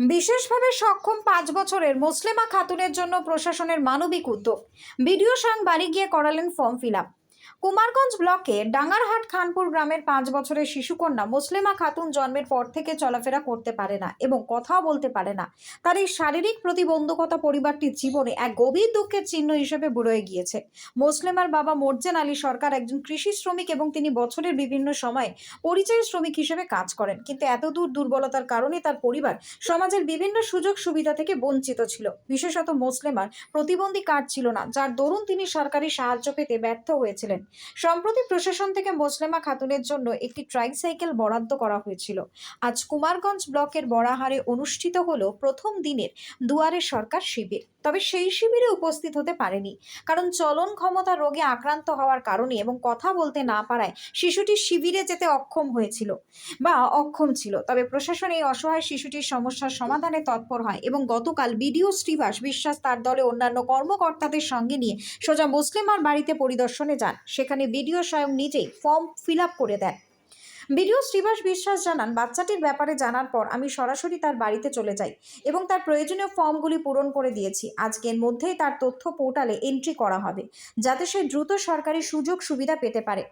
বিশেষভাবে সক্ষম পাঁচ বছরের মুসলিমা খাতুনের জন্য প্রশাসনের মানবিক উদ্যোগ। বিডিও সাং বাড়ি গিয়ে করালেন ফর্ম ফিল আপ। কুমারগঞ্জ ব্লকে ডাঙ্গারহাট খানপুর গ্রামের পাঁচ বছরের শিশুকন্যা মুসলিমা খাতুন জন্মের পর থেকে চলাফেরা করতে পারে না এবং কথাও বলতে পারে না। তার এই শারীরিক প্রতিবন্ধকতা পরিবারটির জীবনে এক গভীর দুঃখের চিহ্ন হিসেবে রয়ে গিয়েছে। মুসলিমার বাবা মোর্জেন আলী সরকার একজন কৃষি শ্রমিক এবং তিনি বছরের বিভিন্ন সময়ে পরিযায়ী শ্রমিক হিসেবে কাজ করেন। কিন্তু এত দূর দুর্বলতার কারণে তার পরিবার সমাজের বিভিন্ন সুযোগ সুবিধা থেকে বঞ্চিত ছিল। বিশেষত মুসলিমার প্রতিবন্ধী কার্ড ছিল না, যার দরুন তিনি সরকারি সাহায্য পেতে ব্যর্থ হয়েছিলেন। সম্প্রতি প্রশাসন থেকে মোসলেমা খাতুনের জন্য একটি ট্রাইসাইকেল বরাদ্দ করা হয়েছিল। আজ কুমারগঞ্জ ব্লকের বড়াহারে অনুষ্ঠিত হল প্রথম দিনের দুয়ারে সরকার শিবির। তবে সেই শিবিরে উপস্থিত হতে পারেনি। কারণ চলন ক্ষমতা রোগে আক্রান্ত হওয়ার কারণে এবং কথা বলতে না পারায় শিশুটি শিবিরে যেতে অক্ষম হয়েছিল বা অক্ষম ছিল। তবে প্রশাসন এই অসহায় শিশুটির সমস্যার সমাধানে তৎপর হয় এবং গতকাল বিডিও শ্রীবাস বিশ্বাস তার দলে অন্যান্য কর্মকর্তাদের সঙ্গে নিয়ে সোজা মুসলিমার বাড়িতে পরিদর্শনে যান। সেখানে বিডিও স্বয়ং নিজেই ফর্ম ফিল আপ করে দেন। বিডিও শ্রীবাস বিশ্বাস জানান, বাচ্চাটির ব্যাপারে জানার পর আমি সরাসরি তার বাড়িতে চলে যাই এবং তার প্রয়োজনীয় ফর্মগুলি পূরণ করে দিয়েছি। আজকের মধ্যেই তার তথ্য পোর্টালে এন্ট্রি করা হবে, যাতে সে দ্রুত সরকারি সুযোগ সুবিধা পেতে পারে।